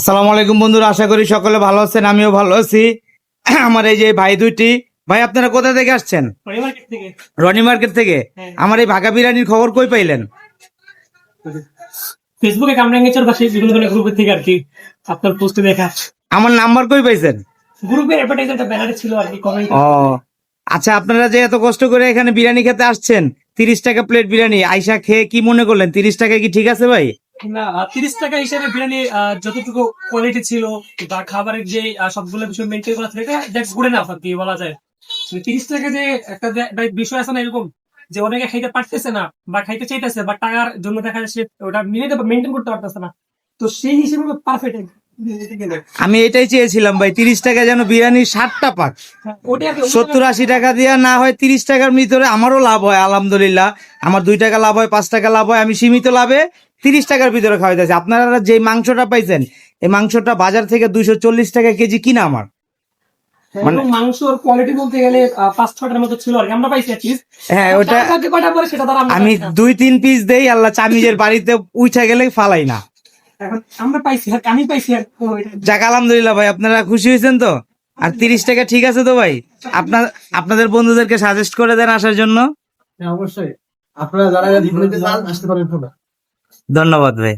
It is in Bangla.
আসসালামু আলাইকুম বন্ধুরা আশা করি সকলে ভালো আছেন আমিও ভালো আছি। আমার এই যে ভাই দুইটি ভাই আপনারা কোথা থেকে আসছেন? রনি মার্কেট থেকে? হ্যাঁ। আমার এই ভাগা বিরিয়ানির খবর কই পাইলেন? ফেসবুকে কামরাঙ্গেচার পাশে বিভিন্ন ধরনের গ্রুপের থেকে আর কি আপনার পোস্টে দেখা। আমার নাম্বার কই পাইছেন? গ্রুপের অ্যাডভার্টাইজমেন্টটা ব্যানারে ছিল আর কি কমেন্ট ও আচ্ছা আপনারা যে এত কষ্ট করে এখানে বিরিয়ানি খেতে আসছেন তিরিশ টাকা প্লেট বিরিয়ানি আইসা খেয়ে কি মনে করলেন? তিরিশ টাকা কি ঠিক আছে ভাই? তিরিশ টাকা হিসেবে বিরিয়ানি যতটুকু কোয়ালিটি ছিল বা খাবারের যে সবগুলো বিষয় মেনটেন করা থাকে দ্যাটস গুড এনাফ আর কি বলা যায়। তিরিশ টাকা যে- একটা বিষয় আছে না এরকম, যে অনেকে খাইতে পারতেছে না বা খাইতে চাইতেছে বা টাকার জন্য দেখা যাচ্ছে ওটা মিলে মেনটেন করতে পারতেছে না। তো সেই হিসেবে পারফেক্ট আমি এটাই চেয়েছিলাম ভাই তিরিশ টাকা যেন বিরিয়ানি ষাটটা পাক। সত্তর আশি টাকা দিয়ে না হয় তিরিশ টাকার ভিতরে আমারও লাভ হয় আলহামদুলিল্লাহ। আমার দুই টাকা লাভ হয় পাঁচ টাকা লাভ হয় আমি সীমিত লাভে তিরিশ টাকার ভিতরে খাওয়াইতেছি আপনারা যে মাংসটা পাইছেন এই মাংসটা বাজার থেকে দুইশো চল্লিশ টাকা কেজি কিনা আমার? মানে- মাংসর কোয়ালিটি বলতে গেলে পাঁচ ছটার মতো ছিল আর আমরা পাইছি at হ্যাঁ ওটা আমি দুই তিন পিস দেই আল্লাহ চামিজের বাড়িতে উঠে গেলে ফালাই না। এখন আমরা পাইছি আর আমি পাইছি আর যাক আলহামদুলিল্লাহ ভাই আপনারা খুশি হয়েছেন তো? আর তিরিশ টাকা ঠিক আছে তো ভাই? আপনার আপনাদের বন্ধুদেরকে সাজেস্ট করে দেন আসার জন্য। হ্যাঁ অবশ্যই। আপনারা যারা আসতে পারেন ধন্যবাদ ভাই।